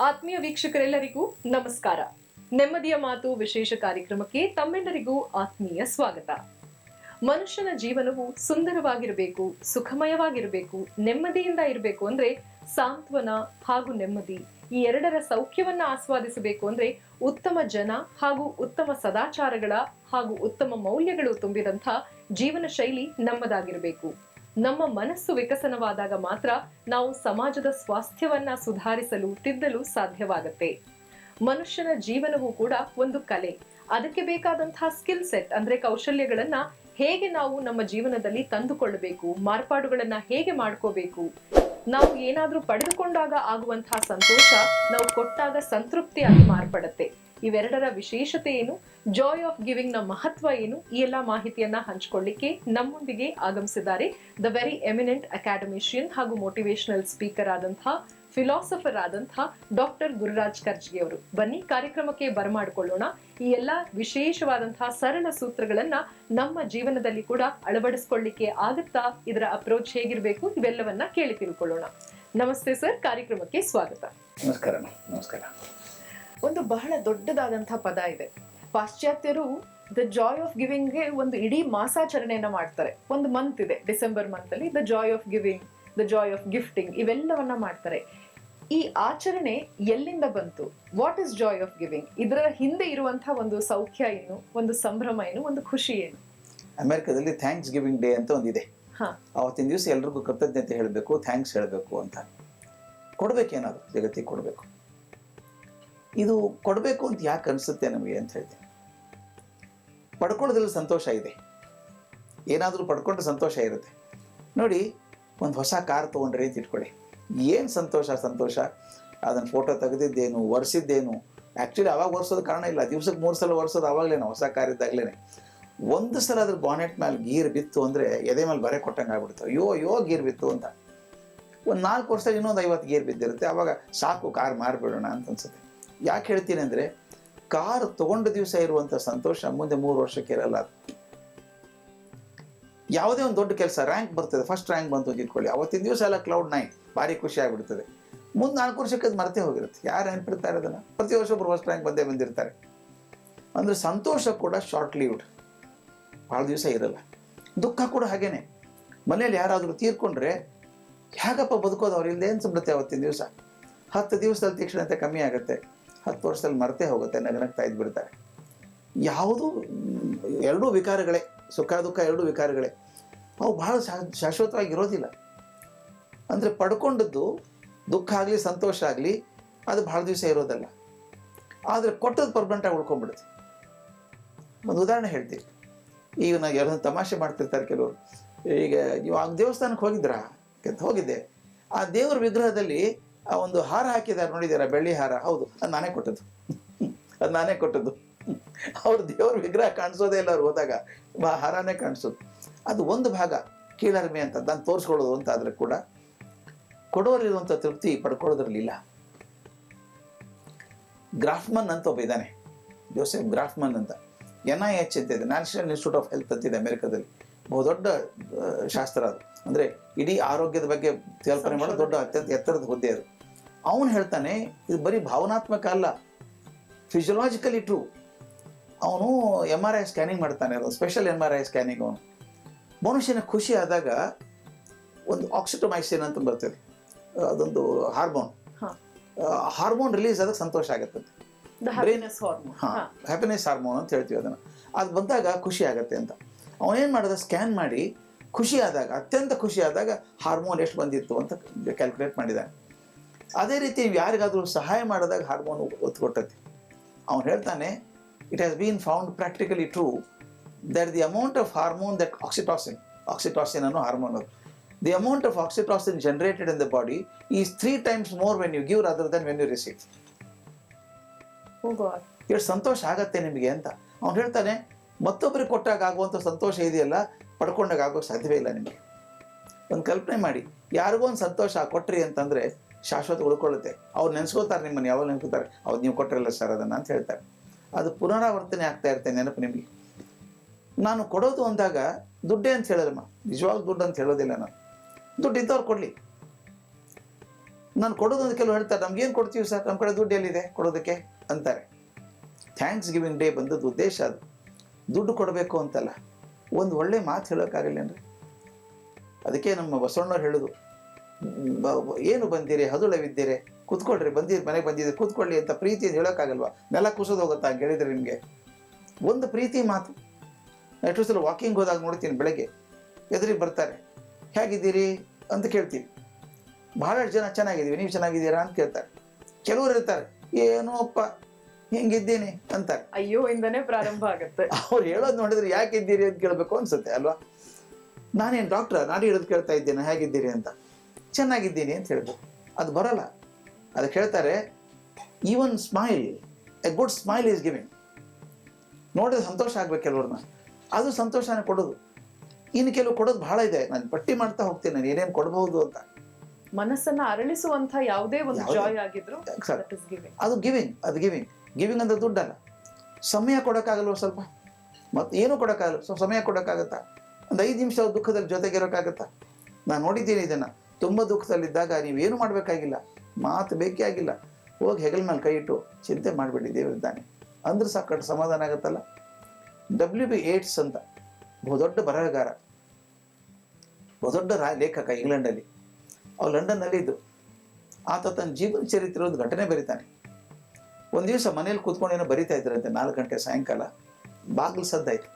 ಆತ್ಮೀಯ ವೀಕ್ಷಕರೆಲ್ಲರಿಗೂ ನಮಸ್ಕಾರ. ನೆಮ್ಮದಿಯ ಮಾತು ವಿಶೇಷ ಕಾರ್ಯಕ್ರಮಕ್ಕೆ ತಮ್ಮೆಲ್ಲರಿಗೂ ಆತ್ಮೀಯ ಸ್ವಾಗತ. ಮನುಷ್ಯನ ಜೀವನವು ಸುಂದರವಾಗಿರಬೇಕು, ಸುಖಮಯವಾಗಿರಬೇಕು, ನೆಮ್ಮದಿಯಿಂದ ಇರಬೇಕು ಅಂದ್ರೆ ಸಾಂತ್ವನ ಹಾಗೂ ನೆಮ್ಮದಿ ಈ ಎರಡರ ಸೌಖ್ಯವನ್ನ ಆಸ್ವಾದಿಸಬೇಕು ಅಂದ್ರೆ ಉತ್ತಮ ಜನ ಹಾಗೂ ಉತ್ತಮ ಸದಾಚಾರಗಳ ಹಾಗೂ ಉತ್ತಮ ಮೌಲ್ಯಗಳು ತುಂಬಿದಂಥ ಜೀವನ ಶೈಲಿ ನಮ್ಮದಾಗಿರಬೇಕು. ನಮ್ಮ ಮನಸ್ಸು ವಿಕಸನವಾದಾಗ ಮಾತ್ರ ನಾವು ಸಮಾಜದ ಸ್ವಾಸ್ಥ್ಯವನ್ನ ಸುಧಾರಿಸಲು, ತಿದ್ದಲು ಸಾಧ್ಯವಾಗುತ್ತೆ. ಮನುಷ್ಯನ ಜೀವನವೂ ಕೂಡ ಒಂದು ಕಲೆ. ಅದಕ್ಕೆ ಬೇಕಾದಂತಹ ಸ್ಕಿಲ್ ಸೆಟ್ ಅಂದ್ರೆ ಕೌಶಲ್ಯಗಳನ್ನ ಹೇಗೆ ನಾವು ನಮ್ಮ ಜೀವನದಲ್ಲಿ ತಂದುಕೊಳ್ಳಬೇಕು, ಮಾರ್ಪಾಡುಗಳನ್ನ ಹೇಗೆ ಮಾಡ್ಕೋಬೇಕು, ನಾವು ಏನಾದ್ರೂ ಪಡೆದುಕೊಂಡಾಗ ಆಗುವಂತಹ ಸಂತೋಷ ನಾವು ಕೊಟ್ಟಾಗ ಸಂತೃಪ್ತಿಯಾಗಿ ಮಾರ್ಪಡುತ್ತೆ. ಇವೆರಡರ ವಿಶೇಷತೆ ಏನು? ಜಾಯ್ ಆಫ್ ಗಿವಿಂಗ್ನ ಮಹತ್ವ ಏನು? ಈ ಎಲ್ಲಾ ಮಾಹಿತಿಯನ್ನ ಹಂಚಿಕೊಳ್ಳಿಕ್ಕೆ ನಮ್ಮೊಂದಿಗೆ ಆಗಮಿಸಿದ್ದಾರೆ ದ ವೆರಿ ಎಮಿನೆಂಟ್ ಅಕಾಡೆಮಿಷಿಯನ್ ಹಾಗೂ ಮೋಟಿವೇಶನಲ್ ಸ್ಪೀಕರ್ ಆದಂತಹ ಫಿಲಾಸಫರ್ ಆದಂತಹ ಡಾಕ್ಟರ್ ಗುರುರಾಜ್ ಖರ್ಜ್ಗೆ ಅವರು. ಬನ್ನಿ, ಕಾರ್ಯಕ್ರಮಕ್ಕೆ ಬರಮಾಡಿಕೊಳ್ಳೋಣ. ಈ ಎಲ್ಲಾ ವಿಶೇಷವಾದಂತಹ ಸರಳ ಸೂತ್ರಗಳನ್ನ ನಮ್ಮ ಜೀವನದಲ್ಲಿ ಕೂಡ ಅಳವಡಿಸ್ಕೊಳ್ಳಿಕ್ಕೆ ಆಗುತ್ತಾ? ಇದರ ಅಪ್ರೋಚ್ ಹೇಗಿರಬೇಕು? ಇವೆಲ್ಲವನ್ನ ಕೇಳಿ ತಿಳ್ಕೊಳ್ಳೋಣ. ನಮಸ್ತೆ ಸರ್, ಕಾರ್ಯಕ್ರಮಕ್ಕೆ ಸ್ವಾಗತ. ನಮಸ್ಕಾರ ನಮಸ್ಕಾರ. ಒಂದು ಬಹಳ ದೊಡ್ಡದಾದಂತಹ ಪದ ಇದೆ. ಪಾಶ್ಚಾತ್ಯರು ದ ಜಾಯ್ ಆಫ್ ಗಿವಿಂಗ್ಗೆ ಒಂದು ಇಡೀ ಮಾಸಾಚರಣೆಯನ್ನ ಮಾಡ್ತಾರೆ. ಒಂದು ಮಂತ್ ಇದೆ ಡಿಸೆಂಬರ್ ಮಂತ್ ಅಲ್ಲಿ the joy of giving the joy of gifting ಇವೆಲ್ಲವನ್ನ ಮಾಡ್ತಾರೆ. ಈ ಆಚರಣೆ ಎಲ್ಲಿಂದ ಬಂತು? What is joy of giving ಇದರ ಹಿಂದೆ ಇರುವಂತಹ ಒಂದು ಸೌಖ್ಯ ಏನು? ಒಂದು ಸಂಭ್ರಮ ಏನು? ಒಂದು ಖುಷಿ ಏನು? ಅಮೆರಿಕದಲ್ಲಿ ಥ್ಯಾಂಕ್ಸ್ ಗಿವಿಂಗ್ ಡೇ ಅಂತ ಒಂದಿದೆ. ಅವತ್ತಿನ ದಿವಸ ಎಲ್ರಿಗೂ ಕೃತಜ್ಞತೆ ಹೇಳಬೇಕು ಥ್ಯಾಂಕ್ಸ್ ಹೇಳಬೇಕು ಅಂತ. ಕೊಡಬೇಕೇನಾದ್ರು ಜಗತ್ತಿಗೆ ಕೊಡಬೇಕು. ಇದು ಕೊಡಬೇಕು ಅಂತ ಯಾಕೆ ಅನಿಸುತ್ತೆ ನಮಗೆ ಅಂತ ಹೇಳ್ತೀನಿ. ಪಡ್ಕೊಳ್ಳೋದ್ರಲ್ಲಿ ಸಂತೋಷ ಇದೆ. ಏನಾದರೂ ಪಡ್ಕೊಂಡ್ರೆ ಸಂತೋಷ ಇರುತ್ತೆ. ನೋಡಿ, ಒಂದು ಹೊಸ ಕಾರ್ ತೊಗೊಂಡ್ರಿ ಅಂತ ಇಟ್ಕೊಳ್ಳಿ. ಏನು ಸಂತೋಷ ಸಂತೋಷ? ಅದನ್ನು ಫೋಟೋ ತೆಗೆದಿದ್ದೇನು, ಒರೆಸಿದ್ದೇನು? ಆ್ಯಕ್ಚುಲಿ ಅವಾಗ ಒರೆಸೋದು ಕಾರಣ ಇಲ್ಲ. ದಿವ್ಸಕ್ಕೆ ಮೂರು ಸಲ ಒರೆಸೋದು ಅವಾಗಲೇನೆ, ಹೊಸ ಕಾರ್ ಇದ್ದಾಗಲೇ ಒಂದು ಸಲ ಅದ್ರ ಬಾನೆಟ್ ಮೇಲೆ ಗೀರ್ ಬಿತ್ತು ಅಂದರೆ ಎದೆ ಮೇಲೆ ಬರೆ ಕೊಟ್ಟಂಗೆ ಆಗ್ಬಿಡ್ತು. ಅಯ್ಯೋ ಅಯ್ಯೋ ಗೀರ್ ಬಿತ್ತು ಅಂತ. ಒಂದು ನಾಲ್ಕು ವರ್ಷ ಇನ್ನೊಂದು ಐವತ್ತು ಗೇರ್ ಬಿದ್ದಿರುತ್ತೆ. ಆವಾಗ ಸಾಕು, ಕಾರ್ ಮಾರಿಬಿಡೋಣ ಅಂತ ಅನ್ಸುತ್ತೆ. ಯಾಕೆ ಹೇಳ್ತೀನಿ ಅಂದರೆ ಕಾರ್ ತಗೊಂಡ ದಿವಸ ಇರುವಂಥ ಸಂತೋಷ ಮುಂದೆ ಮೂರು ವರ್ಷಕ್ಕೆ ಇರಲ್ಲ ಯಾವುದೇ ಒಂದು ದೊಡ್ಡ ಕೆಲಸ ರ್ಯಾಂಕ್ ಬರ್ತದೆ. ಫಸ್ಟ್ ರ್ಯಾಂಕ್ ಬಂತು ಅಂತ ಇಟ್ಕೊಳ್ಳಿ ಅವತ್ತಿನ ದಿವಸ ಎಲ್ಲ ಕ್ಲೌಡ್ ನೈನ್ ಭಾರಿ ಖುಷಿ ಆಗಿಬಿಡ್ತದೆ. ಮುಂದೆ ನಾಲ್ಕು ವರ್ಷಕ್ಕೆ ಅದು ಮರೆತೇ ಹೋಗಿರುತ್ತೆ. ಯಾರು ನೆನಪಿಡ್ತಾರೆ ಅದನ್ನು? ಪ್ರತಿ ವರ್ಷ ಒಬ್ಬರು ಫಸ್ಟ್ ರ್ಯಾಂಕ್ ಬಂದೇ ಬಂದಿರ್ತಾರೆ. ಅಂದರೆ ಸಂತೋಷ ಕೂಡ ಶಾರ್ಟ್ ಲೀವ್ಡ್ ಭಾಳ ದಿವಸ ಇರಲ್ಲ. ದುಃಖ ಕೂಡ ಹಾಗೇನೆ. ಮನೇಲಿ ಯಾರಾದರೂ ತೀರ್ಕೊಂಡ್ರೆ, ಹೇಗಪ್ಪ ಬದುಕೋದು ಅವ್ರು? ಇಲ್ಲದೆ ಅನ್ಸ್ಬಿಡುತ್ತೆ ಅವತ್ತಿನ ದಿವಸ. ಹತ್ತು ದಿವಸದಲ್ಲಿ ತೀಕ್ಷ್ಣತೆ ಕಮ್ಮಿ ಆಗುತ್ತೆ. ಹತ್ತು ವರ್ಷದಲ್ಲಿ ಮರ್ತೇ ಹೋಗುತ್ತೆ ನಗನಗ್ತಾ ಇದ್ಬಿಡ್ತಾರೆ ಯಾವುದು, ಎರಡೂ ವಿಕಾರಗಳೇ, ಸುಖ, ದುಃಖ ಎರಡೂ ವಿಕಾರಗಳೇ. ಅವು ಬಹಳ ಶಾಶ್ವತವಾಗಿ ಇರೋದಿಲ್ಲ ಅಂದರೆ ಪಡ್ಕೊಂಡದ್ದು ದುಃಖ ಆಗಲಿ, ಸಂತೋಷ ಆಗಲಿ, ಅದು ಭಾಳ ದಿವಸ ಇರೋದಲ್ಲ. ಆದರೆ ಕೊಟ್ಟದ್ದು ಪರ್ಮನೆಂಟಾಗಿ ಉಳ್ಕೊಂಡ್ಬಿಡುತ್ತೆ. ಒಂದು ಉದಾಹರಣೆ ಹೇಳ್ತೀನಿ. ಈಗ ನಾವು ಯಾರೋ ತಮಾಷೆ ಮಾಡ್ತಿರ್ತಾರೆ ಕೆಲವರು. ಈಗ ನೀವು ಆ ದೇವಸ್ಥಾನಕ್ಕೆ ಹೋಗಿದ್ರಾ? ಅಂತ ಹೋಗಿದ್ದೆ. ಆ ದೇವರ ವಿಗ್ರಹದಲ್ಲಿ ಆ ಒಂದು ಹಾರ ಹಾಕಿದ್ದಾರೆ ನೋಡಿದ್ದೀರಾ? ಬೆಳ್ಳಿ ಹಾರ. ಹೌದು, ಅದು ನಾನೇ ಕೊಟ್ಟದ್ದು. ಅದು ನಾನೇ ಕೊಟ್ಟದ್ದು. ಅವ್ರ ದೇವ್ರ ವಿಗ್ರಹ ಕಾಣಿಸೋದೇ ಇಲ್ಲ ಅವ್ರು ಹೋದಾಗ. ಹಾರನೇ ಕಾಣಿಸೋದು. ಅದು ಒಂದು ಭಾಗ ಕೀಳರಿಮೆ ಅಂತ, ನಾನು ತೋರಿಸ್ಕೊಳ್ಳೋದು ಅಂತ ಆದರೆ ಕೂಡ ಕೊಡೋರಿರುವಂಥ ತೃಪ್ತಿ ಪಡ್ಕೊಳ್ಳೋದ್ರಲ್ಲಿಲ್ಲ. ಗ್ರಾಫ್ಮನ್ ಅಂತ ಒಬ್ಬ ಇದ್ದಾನೆ. ಜೋಸೆಫ್ ಗ್ರಾಫ್ಮನ್ ಅಂತ. ಎನ್ ಐ ಎಚ್ ಅಂತ ಇದೆ. ನ್ಯಾಷನಲ್ ಇನ್ಸ್ಟಿಟ್ಯೂಟ್ ಆಫ್ ಹೆಲ್ತ್ ಅಂತಿದೆ ಅಮೆರಿಕಾದಲ್ಲಿ. ಬಹುದೊಡ್ಡ ಶಾಸ್ತ್ರ ಅದು. ಅಂದರೆ ಇಡೀ ಆರೋಗ್ಯದ ಬಗ್ಗೆ ಕಲ್ಪನೆ ಮಾಡೋ ದೊಡ್ಡ ಅತ್ಯಂತ ಎತ್ತರದ ಹುದ್ದೆ ಅದು. ಅವನು ಹೇಳ್ತಾನೆ ಇದು ಬರೀ ಭಾವನಾತ್ಮಕ ಅಲ್ಲ ಫಿಸಿಯೋಲಾಜಿಕಲಿ ಟ್ರೂ ಅವನು ಎಂ ಆರ್ ಐ ಸ್ಕ್ಯಾನಿಂಗ್ ಮಾಡ್ತಾನೆ ಅದು special M R I scanning ಅವನು. ಮನುಷ್ಯನ ಖುಷಿ ಆದಾಗ ಒಂದು ಆಕ್ಸಿಟೊಮೈಸಿನ್ ಅಂತ ಬರ್ತದೆ ಅದೊಂದು ಹಾರ್ಮೋನ್ ಹಾರ್ಮೋನ್ ರಿಲೀಸ್ ಆದಾಗ ಸಂತೋಷ ಆಗುತ್ತೆ. ಹ್ಯಾಪಿನೆಸ್ ಹಾರ್ಮೋನ್ ಅಂತ ಹೇಳ್ತೀವಿ ಅದನ್ನು. ಅದು ಬಂದಾಗ ಖುಷಿ ಆಗತ್ತೆ ಅಂತ. ಅವನೇನು ಮಾಡಿದ ಸ್ಕ್ಯಾನ್ ಮಾಡಿ ಖುಷಿ ಆದಾಗ ಅತ್ಯಂತ ಖುಷಿ ಆದಾಗ ಹಾರ್ಮೋನ್ ಎಷ್ಟು ಬಂದಿತ್ತು ಅಂತ ಕ್ಯಾಲ್ಕುಲೇಟ್ ಮಾಡಿದ್ದಾನೆ ಅದೇ ರೀತಿ ಯಾರಿಗಾದರೂ ಯಾರಿಗಾದ್ರೂ ಸಹಾಯ ಮಾಡಿದಾಗ ಹಾರ್ಮೋನ್ ಒತ್ತು ಕೊಟ್ಟತಿ ಅವನು ಹೇಳ್ತಾನೆ it has been found practically true that the amount of hormone that oxytocin oxytocin ಅನ್ನೋ ಹಾರ್ಮೋನ್ ಅದು the amount of oxytocin generated in the body is three times more when you give other than when you receive ಎಷ್ಟು ಸಂತೋಷ ಆಗತ್ತೆ ನಿಮಗೆ ಅಂತ. ಅವ್ನು ಹೇಳ್ತಾನೆ ಮತ್ತೊಬ್ಬರಿಗೆ ಕೊಟ್ಟಾಗ ಆಗುವಂಥ ಸಂತೋಷ ಇದೆಯಲ್ಲ ಪಡ್ಕೊಂಡಾಗ ಆಗೋ ಸಾಧ್ಯವೇ ಇಲ್ಲ ನಿಮಗೆ. ಒಂದು ಕಲ್ಪನೆ ಮಾಡಿ ಯಾರಿಗೂ ಒಂದು ಸಂತೋಷ ಕೊಟ್ರಿ ಅಂತಂದರೆ ಶಾಶ್ವತ ಉಳ್ಕೊಳ್ಳುತ್ತೆ. ಅವ್ರು ನೆನೆಸ್ಕೋತಾರೆ ನಿಮ್ಮನ್ನು ಯಾವಾಗ ನೆನ್ಕೋತಾರೆ ಅವ್ರು ನೀವು ಕೊಟ್ಟಿರಲ್ಲ ಸರ್ ಅದನ್ನು ಅಂತ ಹೇಳ್ತಾರೆ. ಅದು ಪುನರಾವರ್ತನೆ ಆಗ್ತಾ ಇರುತ್ತೆ ನೆನಪು ನಿಮಗೆ. ನಾನು ಕೊಡೋದು ಅಂದಾಗ ದುಡ್ಡೇ ಅಂತ ಹೇಳಲ್ಲಮ್ಮ ನಿಜವಾಗ ದುಡ್ಡು ಅಂತ ಹೇಳೋದಿಲ್ಲ ನಾನು. ದುಡ್ಡು ಇದ್ದವ್ರು ಕೊಡಲಿ. ನಾನು ಕೊಡೋದು ಅಂತ ಕೆಲವು ಹೇಳ್ತಾರೆ, ನಮ್ಗೇನು ಕೊಡ್ತೀವಿ ಸರ್? ನಮ್ಮ ಕಡೆ ದುಡ್ಡು ಎಲ್ಲಿದೆ ಕೊಡೋದಕ್ಕೆ? ಅಂತಾರೆ. ಥ್ಯಾಂಕ್ಸ್ ಗಿವಿಂಗ್ ಡೇ ಬಂದದ್ದು ಉದ್ದೇಶ ಅದು. ದುಡ್ಡು ಕೊಡಬೇಕು ಅಂತಲ್ಲ. ಒಂದು ಒಳ್ಳೆ ಮಾತು ಹೇಳೋಕ್ಕಾಗಲ್ಲೇನ್ರಿ ಅದಕ್ಕೆ ನಮ್ಮ ಬಸವಣ್ಣವ್ರು ಹೇಳೋದು ಏನು ಬಂದಿರಿ? ಹದುಳವಿದ್ದೀರಿ ಕೂತ್ಕೊಳ್ರಿ ಬಂದಿರಿ ಮನೆಗೆ ಬಂದಿದ್ದೀರಿ ಕೂತ್ಕೊಳ್ಳಿ ಅಂತ ಪ್ರೀತಿ ಹೇಳೋಕ್ಕಾಗಲ್ವಾ? ನೆಲ ಕುಸೋದೋಗುತ್ತಾ ಹೋಗುತ್ತಾ ಹಂಗೆ ಹೇಳಿದ್ರೆ ನಿಮಗೆ? ಒಂದು ಪ್ರೀತಿ ಮಾತು. ಎಷ್ಟು ಸಲ ವಾಕಿಂಗ್ ಹೋದಾಗ ನೋಡ್ತೀನಿ ಬೆಳಗ್ಗೆ. ಎದುರಿಗೆ ಬರ್ತಾರೆ. ಹೇಗಿದ್ದೀರಿ? ಅಂತ ಕೇಳ್ತೀವಿ ಬಹಳಷ್ಟು ಜನ ಚೆನ್ನಾಗಿದ್ದೀವಿ. ನೀವು ಚೆನ್ನಾಗಿದ್ದೀರಾ ಅಂತ ಕೇಳ್ತಾರೆ. ಕೆಲವರು ಇರ್ತಾರೆ. ಏನೋ ಅಪ್ಪ ಹಿಂಗಿದ್ದೀನಿ ಅಂತಾರೆ. ಅಯ್ಯೋ ಇಂದನೇ ಪ್ರಾರಂಭ ಆಗುತ್ತೆ. ಅವ್ರು ಹೇಳೋದು ನೋಡಿದ್ರೆ ಯಾಕೆ ಇದ್ದೀರಿ ಅಂತ ಕೇಳಬೇಕು ಅನ್ಸುತ್ತೆ ಅಲ್ವಾ? ನಾನೇನು ಡಾಕ್ಟರ್ ನಾನು ಹೇಳೋದು ಕೇಳ್ತಾ ಇದ್ದೇನೆ ಹೇಗಿದ್ದೀರಿ ಅಂತ. ಚೆನ್ನಾಗಿದ್ದೀನಿ ಅಂತ ಹೇಳ್ಬೋದು ಅದು ಬರಲ್ಲ. ಅದಕ್ಕೆ ಹೇಳ್ತಾರೆ even smile a good smile is giving ನೋಡಿದ್ರೆ ಸಂತೋಷ ಆಗ್ಬೇಕು ಕೆಲವ್ರನ್ನ ಅದು ಸಂತೋಷನೇ ಕೊಡೋದು. ಇನ್ನು ಕೆಲವು ಕೊಡೋದು ಬಹಳ ಇದೆ. ನಾನು ಪಟ್ಟಿ ಮಾಡ್ತಾ ಹೋಗ್ತೀನಿ. ನಾನು ಏನೇನು ಕೊಡಬಹುದು ಅಂತ. ಮನಸ್ಸನ್ನ ಅರಳಿಸುವಂತ ಯಾವುದೇ ಒಂದು ಜಾಯ್ ಆಗಿದ್ರು ಅದು ಗಿವಿಂಗ್ ಅದು ಗಿವಿಂಗ್ ಗಿವಿಂಗ್ ಅಂದ್ರೆ ದುಡ್ಡಲ್ಲ. ಸಮಯ ಕೊಡೋಕ್ಕಾಗಲ್ವ ಸ್ವಲ್ಪ? ಮತ್ತೆ ಏನೂ ಕೊಡೋಕ್ಕಾಗಲ್ಲ? ಸಮಯ ಕೊಡೋಕ್ಕಾಗತ್ತಾ? ಒಂದು ಐದು ನಿಮಿಷ ದುಃಖದಲ್ಲಿ ಜೊತೆಗಿರೋಕ್ಕಾಗತ್ತಾ? ನಾನು ನೋಡಿದ್ದೀನಿ ಇದನ್ನು. ತುಂಬ ದುಃಖದಲ್ಲಿದ್ದಾಗ ನೀವೇನು ಮಾಡಬೇಕಾಗಿಲ್ಲ? ಮಾತು ಬೇಕೇ ಆಗಿಲ್ಲ. ಹೋಗಿ ಹೆಗಲ ಮೇಲೆ ಕೈ ಇಟ್ಟು ಚಿಂತೆ ಮಾಡಬೇಡಿ ದೇವರಿದ್ದಾನೆ ಅಂದ್ರೆ ಸಾಕಷ್ಟು ಸಮಾಧಾನ ಆಗುತ್ತಲ್ಲ? ಡಬ್ಲ್ಯೂ ಬಿ ಏಟ್ಸ್ ಅಂತ. ಬಹುದೊಡ್ಡ ಬರಹಗಾರ. ಬಹುದೊಡ್ಡ ರಾ, ಲೇಖಕ ಇಂಗ್ಲೆಂಡಲ್ಲಿ. ಅವು ಲಂಡನ್ನಲ್ಲಿ ಇದ್ದು. ಆತ ತನ್ನ ಜೀವನ ಚರಿತ್ರೆ ಒಂದು ಘಟನೆ ಬರೀತಾನೆ. ಒಂದು ದಿವಸ ಮನೇಲಿ ಕೂತ್ಕೊಂಡು ಏನೋ ಬರಿತಾ ಇದ್ರಂತೆ, ನಾಲ್ಕು ಗಂಟೆ ಸಾಯಂಕಾಲ. ಬಾಗಿಲು ಸದ್ದಾಯ್ತು.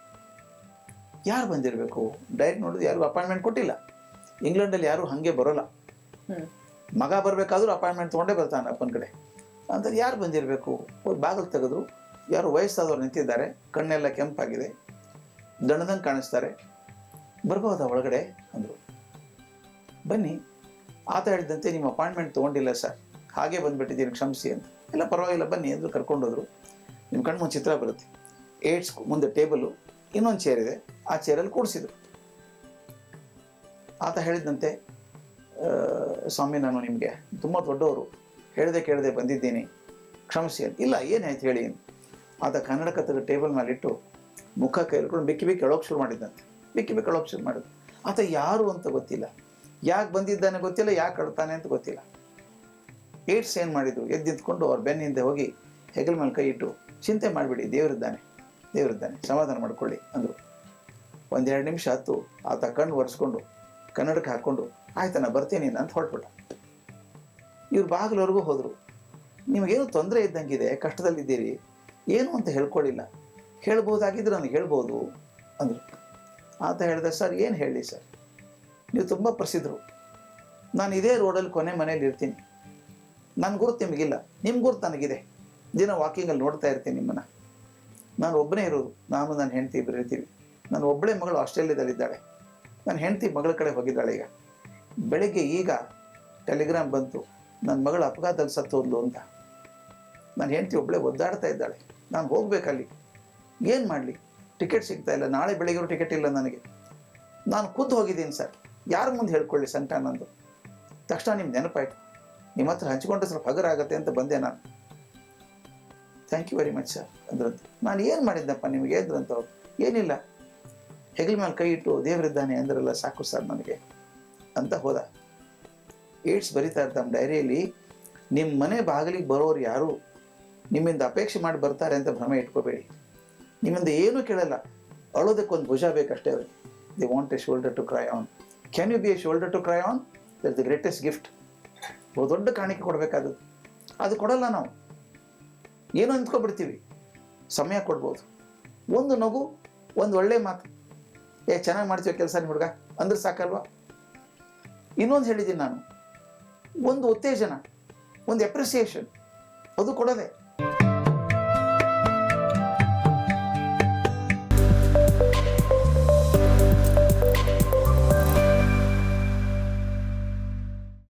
ಯಾರು ಬಂದಿರಬೇಕು? ಡೈರೆಕ್ಟ್ ನೋಡಿದ್ರೆ ಯಾರಿಗೂ ಅಪಾಯಿಂಟ್ಮೆಂಟ್ ಕೊಟ್ಟಿಲ್ಲ. ಇಂಗ್ಲೆಂಡಲ್ಲಿ ಯಾರು ಹಾಗೆ ಬರೋಲ್ಲ. ಮಗ ಬರಬೇಕಾದ್ರೂ ಅಪಾಯಿಂಟ್ಮೆಂಟ್ ತೊಗೊಂಡೇ ಬರ್ತಾನೆ ಅಪ್ಪನ ಕಡೆ. ಅಂತ ಯಾರು ಬಂದಿರಬೇಕು? ಅವ್ರು ಬಾಗಿಲು ತೆಗೆದ್ರು. ಯಾರು ವಯಸ್ಸಾದವ್ರು ನಿಂತಿದ್ದಾರೆ. ಕಣ್ಣೆಲ್ಲ ಕೆಂಪಾಗಿದೆ. ದಣದಂಗೆ ಕಾಣಿಸ್ತಾರೆ. ಬರ್ಬೋದಾ ಒಳಗಡೆ? ಅಂದರು. ಬನ್ನಿ. ಆತ ಹೇಳಿದಂತೆ ನಿಮ್ಮ ಅಪಾಯಿಂಟ್ಮೆಂಟ್ ತೊಗೊಂಡಿಲ್ಲ ಸರ್. ಹಾಗೆ ಬಂದುಬಿಟ್ಟಿದ್ದೀನಿ ಕ್ಷಮಿಸಿ ಅಂತ. ಇಲ್ಲ ಪರವಾಗಿಲ್ಲ ಬನ್ನಿ ಎಂದು ಕರ್ಕೊಂಡೋದ್ರು. ನಿಮ್ಮ ಕಣ್ಣು ಮುಂದೆ ಚಿತ್ರ ಬರುತ್ತೆ. ಏಟ್ಸ್ ಮುಂದೆ ಟೇಬಲು ಇನ್ನೊಂದು ಚೇರ್ ಇದೆ. ಆ ಚೇರಲ್ಲಿ ಕೂಡಿಸಿದ್ರು. ಆತ ಹೇಳಿದಂತೆ ಸ್ವಾಮಿ, ನಾನು ನಿಮಗೆ ತುಂಬ ದೊಡ್ಡವರು, ಹೇಳದೆ ಕೇಳದೆ ಬಂದಿದ್ದೀನಿ, ಕ್ಷಮಿಸಿ ಅಂತ. ಇಲ್ಲ, ಏನಾಯ್ತು ಹೇಳಿ ಆತ ಕನ್ನಡ ತೆಗೆದು ಟೇಬಲ್ ಮೇಲೆ ಇಟ್ಟು ಮುಖ ಕೈಕೊಂಡು ಬೆಕ್ಕಿ ಬಿಕ್ಕಿ ಎಳೋಕೆ ಶುರು ಮಾಡಿದ್ದಂತೆ. ಬಿಕ್ಕಿ ಬಿಕ್ಕಿ ಶುರು ಮಾಡಿದ್ದು. ಆತ ಯಾರು ಅಂತ ಗೊತ್ತಿಲ್ಲ. ಯಾಕೆ ಬಂದಿದ್ದಾನೆ ಗೊತ್ತಿಲ್ಲ, ಯಾಕೆ ಅಳ್ತಾನೆ ಅಂತ ಗೊತ್ತಿಲ್ಲ. ಏಡ್ಸ್ ಏನು ಮಾಡಿದ್ರು? ಎದ್ದು ನಿಂತ್ಕೊಂಡು ಅವ್ರ ಬೆನ್ನಿಂದ ಹೋಗಿ ಹೆಗಲ ಮೇಲೆ ಕೈ ಇಟ್ಟು, ಚಿಂತೆ ಮಾಡಿಬಿಡಿ ದೇವರಿದ್ದಾನೆ ದೇವರಿದ್ದಾನೆ ಸಮಾಧಾನ ಮಾಡ್ಕೊಳ್ಳಿ ಅಂದರು. ಒಂದೆರಡು ನಿಮಿಷ ಹತ್ತು ಆತ ಕಣ್ಣು ಒರೆಸ್ಕೊಂಡು ಕನ್ನಡಕ್ಕೆ ಹಾಕ್ಕೊಂಡು ಆಯ್ತು ನಾ ಬರ್ತೀನಿ ಅಂತ ಹೊರಟ್ಬಿಟ್ಟ. ಇವ್ರು ಬಾಗಿಲವರೆಗೂ ಹೋದರು. ನಿಮಗೇನು ತೊಂದರೆ ಇದ್ದಂಗಿದೆ? ಕಷ್ಟದಲ್ಲಿದ್ದೀರಿ? ಏನು ಅಂತ ಹೇಳ್ಕೊಳ್ಳಿಲ್ಲ ಹೇಳ್ಬೋದಾಗಿದ್ರೆ ನನಗೆ ಹೇಳ್ಬೋದು ಅಂದರು. ಆತ ಹೇಳಿದೆ, ಸರ್, ಏನು ಹೇಳಿ ಸರ್? ನೀವು ತುಂಬ ಪ್ರಸಿದ್ಧರು. ನಾನು ಇದೇ ರೋಡಲ್ಲಿ ಕೊನೆ ಮನೇಲಿ ಇರ್ತೀನಿ. ನನ್ನ ಗುರುತು ನಿಮಗಿಲ್ಲ. ನಿಮ್ಮ ಗುರುತು ನನಗಿದೆ. ದಿನ ವಾಕಿಂಗಲ್ಲಿ ನೋಡ್ತಾ ಇರ್ತೀನಿ ನಿಮ್ಮನ್ನು. ನಾನು ಒಬ್ಬನೇ ಇರೋದು. ನಾನು ನನ್ನ ಹೆಂಡತಿ ಇಬ್ಬರು ಇರ್ತೀವಿ. ನನ್ನ ಒಬ್ಬಳೇ ಮಗಳು ಆಸ್ಟ್ರೇಲಿಯಾದಲ್ಲಿದ್ದಾಳೆ ನನ್ನ ಹೆಂಡತಿ ಮಗಳ ಕಡೆ ಹೋಗಿದ್ದಾಳೆ ಈಗ. ಬೆಳಿಗ್ಗೆ ಈಗ ಟೆಲಿಗ್ರಾಮ್ ಬಂತು ನನ್ನ ಮಗಳು ಅಪಘಾತದಲ್ಲಿ ಸತ್ತು ಹೋದ್ಲು ಅಂತ. ನನ್ನ ಹೆಂಡತಿ ಒಬ್ಬಳೇ ಒದ್ದಾಡ್ತಾ ಇದ್ದಾಳೆ. ನಾನು ಹೋಗ್ಬೇಕಲ್ಲಿ. ಏನು ಮಾಡಲಿ? ಟಿಕೆಟ್ ಸಿಗ್ತಾ ಇಲ್ಲ. ನಾಳೆ ಬೆಳಿಗ್ಗೆ ಟಿಕೆಟ್ ಇಲ್ಲ ನನಗೆ. ನಾನು ಖುದ್ದು ಹೋಗಿದ್ದೀನಿ ಸರ್. ಯಾರ ಮುಂದೆ ಹೇಳ್ಕೊಳ್ಳಿ ಸಂಕಟ ನಂದು. ತಕ್ಷಣ ನಿಮ್ಮ ನೆನಪಾಯಿತು. ನಿಮ್ಮ ಹತ್ರ ಹಂಚ್ಕೊಂಡ್ರೆ ಸ್ವಲ್ಪ ಹಗರ ಆಗುತ್ತೆ ಅಂತ ಬಂದೆ ನಾನು. Thank you very much sir ಅಂದ್ರಂತ. ನಾನು ಏನು ಮಾಡಿದ್ದಪ್ಪ ನಿಮಗೆ? ಅಂದ್ರಂತ ಅವ್ರು. ಏನಿಲ್ಲ. ಹೆಗಲ ಮೇಲೆ ಕೈ ಇಟ್ಟು ದೇವರಿದ್ದಾನೆ ಅಂದ್ರಲ್ಲ ಸಾಕು ಸರ್ ನನಗೆ ಅಂತ ಹೋದ. ಏಡ್ಸ್ ಬರೀತಾ ಇರ್ತಾನೆ ಡೈರಿಯಲ್ಲಿ ನಿಮ್ಮ ಮನೆ ಬಾಗಿಲಿಗೆ ಬರೋರು ಯಾರು? ನಿಮ್ಮಿಂದ ಅಪೇಕ್ಷೆ ಮಾಡಿ ಬರ್ತಾರೆ ಅಂತ ಭ್ರಮೆ ಇಟ್ಕೋಬೇಡಿ. ನಿಮ್ಮಿಂದ ಏನೂ ಕೇಳಲ್ಲ. ಅಳೋದಕ್ಕೊಂದು ಭುಜ ಬೇಕಷ್ಟೇ ಅವ್ರಿಗೆ. They want a shoulder to cry on can you be a shoulder to cry on that the greatest gift ದೊಡ್ಡ ಕಾಣಿಕೆ ಕೊಡಬೇಕಾದದ್ದು. ಅದು ಕೊಡಲ್ಲ ನಾವು. ಏನೋ ಅಂದ್ಕೊಬಿಡ್ತೀವಿ. ಸಮಯ ಕೊಡ್ಬೋದು. ಒಂದು ನಗು, ಒಂದು ಒಳ್ಳೆ ಮಾತು. ಏ, ಚೆನ್ನಾಗಿ ಮಾಡ್ತೀವಿ ಕೆಲಸ ನಿಮ್ಮ ಹುಡುಗ? ಅಂದ್ರೆ ಸಾಕಲ್ವಾ? ಇನ್ನೊಂದು ಹೇಳಿದ್ದೀನಿ ನಾನು. ಒಂದು ಉತ್ತೇಜನ, ಒಂದು ಎಪ್ರಿಸಿಯೇಷನ್ ಅದು ಕೊಡೋದೆ.